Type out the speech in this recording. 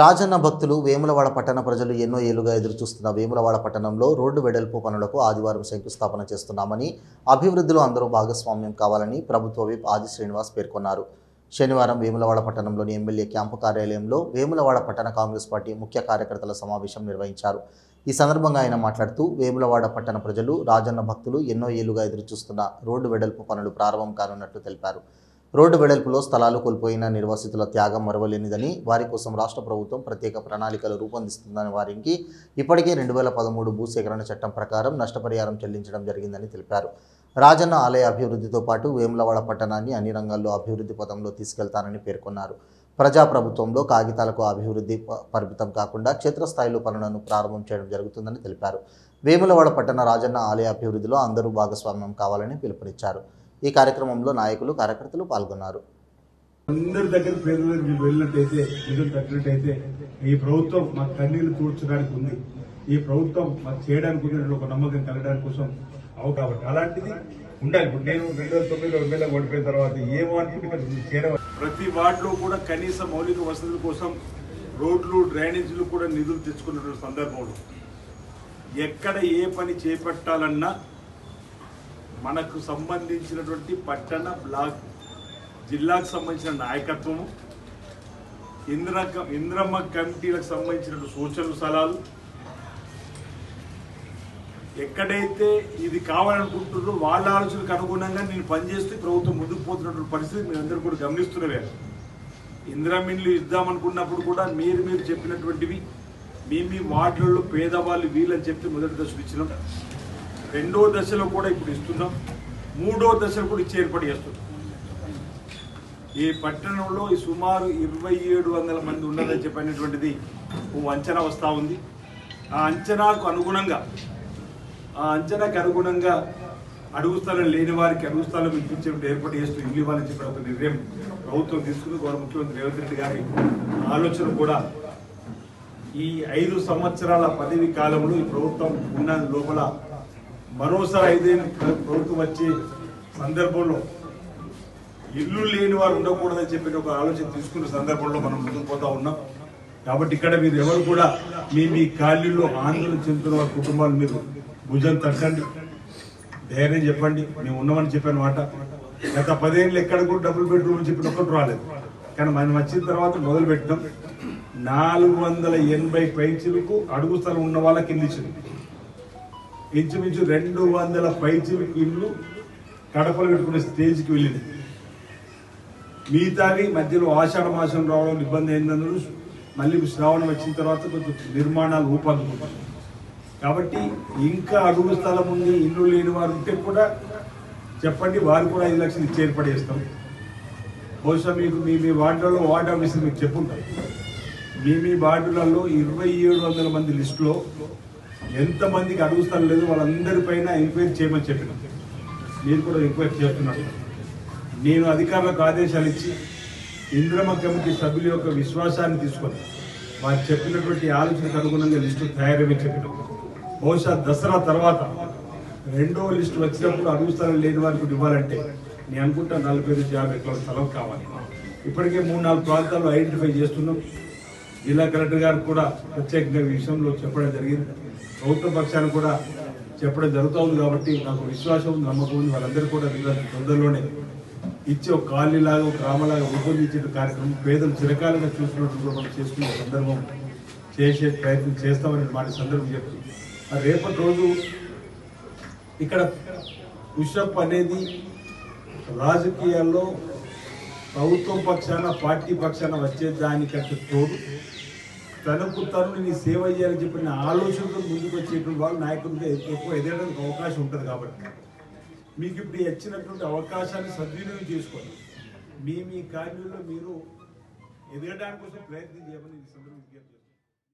రాజన్న భక్తులు వేములవాడ పట్టణ ప్రజలు ఎన్నో ఏళ్ళుగా ఎదురుచూస్తున్న వేములవాడ పట్టణంలో రోడ్డు వెడల్పు పనులకు ఆదివారం శంకుస్థాపన చేస్తున్నామని అభివృద్ధిలో అందరూ భాగస్వామ్యం కావాలని ప్రభుత్వ విప్ ఆది శ్రీనివాస్ పేర్కొన్నారు. శనివారం వేములవాడ పట్టణంలోని ఎమ్మెల్యే క్యాంపు కార్యాలయంలో వేములవాడ పట్టణ కాంగ్రెస్ పార్టీ ముఖ్య కార్యకర్తల సమావేశం నిర్వహించారు. ఈ సందర్భంగా ఆయన మాట్లాడుతూ వేములవాడ పట్టణ ప్రజలు రాజన్న భక్తులు ఎన్నో ఏళ్ళుగా ఎదురుచూస్తున్న రోడ్డు వెడల్పు పనులు ప్రారంభం కానున్నట్లు తెలిపారు. రోడ్డు వెడల్పులో స్థలాలు కోల్పోయిన నిర్వాసితుల త్యాగం మరవలేనిదని వారి కోసం రాష్ట్ర ప్రభుత్వం ప్రత్యేక ప్రణాళికలు రూపొందిస్తుందని వారికి ఇప్పటికే రెండు వేల పదమూడు భూసేకరణ చట్టం ప్రకారం నష్టపరిహారం చెల్లించడం జరిగిందని తెలిపారు. రాజన్న ఆలయ అభివృద్ధితో పాటు వేములవాడ పట్టణాన్ని అన్ని రంగాల్లో అభివృద్ధి పదంలో తీసుకెళ్తానని పేర్కొన్నారు. ప్రజాప్రభుత్వంలో కాగితాలకు అభివృద్ధి పరిమితం కాకుండా క్షేత్రస్థాయిలో పనులను ప్రారంభం చేయడం జరుగుతుందని తెలిపారు. వేములవాడ పట్టణ రాజన్న ఆలయ అభివృద్ధిలో అందరూ భాగస్వామ్యం కావాలని పిలుపునిచ్చారు. ఈ కార్యక్రమంలో నాయకులు కార్యకర్తలు పాల్గొన్నారు. అందరి దగ్గర పేదల దగ్గర వెళ్ళినట్టయితే నిధులు తగ్గినట్టయితే ఈ ప్రభుత్వం మా కన్నీళ్ళు తూడ్చడానికి ఉంది. ఈ ప్రభుత్వం మాకు చేయడానికి ఉంది ఒక నమ్మకం కలగడానికి కోసం అవు కాబట్టి అలాంటిది ఉండాలి. ఇప్పుడు నేను రెండు వేల తొమ్మిదిలో ఎమ్మెల్యే ఓడిపోయిన తర్వాత ఏమో అనుకుంటే చేర ప్రతి వార్డులో కూడా కనీస మౌలిక వసతుల కోసం రోడ్లు డ్రైనేజీలు కూడా నిధులు తెచ్చుకున్నటువంటి సందర్భంలో ఎక్కడ ఏ పని చేపట్టాలన్నా మనకు సంబంధించినటువంటి పట్టణ బ్లాక్ జిల్లాకు సంబంధించిన నాయకత్వము ఇంద్ర ఇంద్రమ్మ కమిటీలకు సంబంధించిన సూచనలు సలహాలు. ఎక్కడైతే ఇది కావాలనుకుంటున్నారో వాళ్ళ ఆలోచనకు అనుగుణంగా నేను పనిచేస్తూ ప్రభుత్వం ముందుకు పోతున్నటువంటి పరిస్థితి మీరు అందరూ కూడా గమనిస్తున్నవే. ఇంద్రమిన్లు ఇద్దామనుకున్నప్పుడు కూడా మీరు మీరు చెప్పినటువంటివి మీ మీ వార్డులలో పేదవాళ్ళు వీళ్ళని చెప్పి మొదటి దశలు ఇచ్చినాం రెండో దశలో కూడా ఇప్పుడు ఇస్తున్నాం. మూడో దశలో కూడా ఇచ్చి ఏర్పాటు చేస్తున్నాం. ఈ పట్టణంలో సుమారు ఇరవై ఏడు వందల మంది ఉన్నదని చెప్పినటువంటిది ఓ అంచనా వస్తూ ఉంది. ఆ అంచనాకు అనుగుణంగా ఆ అంచనాకు అనుగుణంగా అడుగు స్థలం లేని వారికి అడుగు స్థలం ఇప్పించేటువంటి ఏర్పాటు చేస్తూ ఇల్లు ఇవ్వాలని చెప్పిన ఒక నిర్ణయం ప్రభుత్వం తీసుకుని గౌరవ ముఖ్యమంత్రి రేవంత్ రెడ్డి గారి ఆలోచన కూడా ఈ ఐదు సంవత్సరాల పదవి కాలంలో ఈ ప్రభుత్వం ఉన్న లోపల మరోసారి ఐదేళ్ళు ప్రభుత్వం వచ్చే సందర్భంలో ఇల్లు లేని వారు ఉండకూడదని చెప్పి ఒక ఆలోచన తీసుకున్న సందర్భంలో మనం ముందుకు పోతా ఉన్నాం. కాబట్టి ఇక్కడ మీరు ఎవరు కూడా మీ మీ ఖాళీల్లో ఆందోళన చెందుతున్న వారి కుటుంబాలు మీరు భుజం తట్టండి. ధైర్యం చెప్పండి. మేము ఉన్నామని చెప్పాను మాట. గత పదేళ్ళు ఎక్కడ కూడా డబుల్ బెడ్రూమ్ చెప్పిన ఒక్కటి రాలేదు. కానీ మనం వచ్చిన తర్వాత మొదలు పెట్టినాం నాలుగు వందల ఎనభై పైచీలకు అడుగు స్థలం ఉన్న వాళ్ళకి ఇల్లు ఇంచుమించు రెండు వందల పైచులకు ఇల్లు కడపలు పెట్టుకునే స్టేజ్కి వెళ్ళింది. మిగతావి మధ్యలో ఆషాఢ మాసం రావడం ఇబ్బంది అయిందన్నారు. మళ్ళీ శ్రావణం వచ్చిన తర్వాత కొంచెం నిర్మాణాలు ఊపందుకుంటారు. కాబట్టి ఇంకా అడుగు స్థలం ఉంది ఇల్లు లేని వారు ఉంటే కూడా చెప్పండి వారు కూడా ఐదు లక్షలు ఇచ్చి ఏర్పడేస్తాం బహుశా మీకు మీ మీ వార్డులలో వార్డు ఆఫీసులు మీకు చెప్పుంటారు. మీ మీ వార్డులలో ఇరవై ఏడు వందల మంది లిస్టులో ఎంతమందికి అడుగు స్థలం లేదు వాళ్ళందరిపైన ఎంక్వైరీ చేయమని చెప్పిన. మీరు కూడా ఎంక్వైరీ చేస్తున్నారు. నేను అధికారులకు ఆదేశాలు ఇచ్చి ఇంద్రమ కమిటీ సభ్యుల యొక్క విశ్వాసాన్ని తీసుకొని వారు చెప్పినటువంటి ఆలోచనకు అనుగుణంగా లిస్టు తయారని చెప్పిన. బహుశా దసరా తర్వాత రెండో లిస్టు వచ్చినప్పుడు అడుగు స్థలం లేని వారికి ఇవ్వాలంటే నేను అనుకుంటా నలభై నుంచి యాభై ఎకరాల స్థలం కావాలి. ఇప్పటికే మూడు నాలుగు ప్రాంతాల్లో ఐడెంటిఫై చేస్తున్నాం. జిల్లా కలెక్టర్ గారు కూడా ప్రత్యేకంగా ఈ విషయంలో చెప్పడం జరిగింది. ప్రభుత్వ పక్షాన్ని కూడా చెప్పడం జరుగుతుంది కాబట్టి నాకు విశ్వాసం నమ్మకం ఉంది. వాళ్ళందరూ కూడా తొందరలోనే ఇచ్చే ఒక కాలనీలాగా ఒక గ్రామలాగా రూపొందించే కార్యక్రమం పేదలు చిరకాలంగా చూసినట్టు కూడా మనం చేసుకునే సందర్భం చేసే ప్రయత్నం చేస్తామని మాట సందర్భం చెప్తూ రేపటి రోజు ఇక్కడ పుషప్ అనేది రాజకీయాల్లో ప్రభుత్వం పక్షాన పార్టీ పక్షాన వచ్చే దానికంటే తోడు తనకు తను నేను సేవ చేయాలని చెప్పిన ఆలోచనతో ముందుకు వచ్చేటువంటి వాళ్ళు నాయకుడిగా ఎక్కువ ఎదగడానికి అవకాశం ఉంటుంది కాబట్టి. మీకు ఇప్పుడు ఇచ్చినటువంటి అవకాశాన్ని సద్వినియోగం చేసుకోండి. మీ మీ కార్యంలో మీరు ఎదగడానికి కోసం ప్రయత్నం చేయమని ఈ సందర్భంగా విజ్ఞప్తి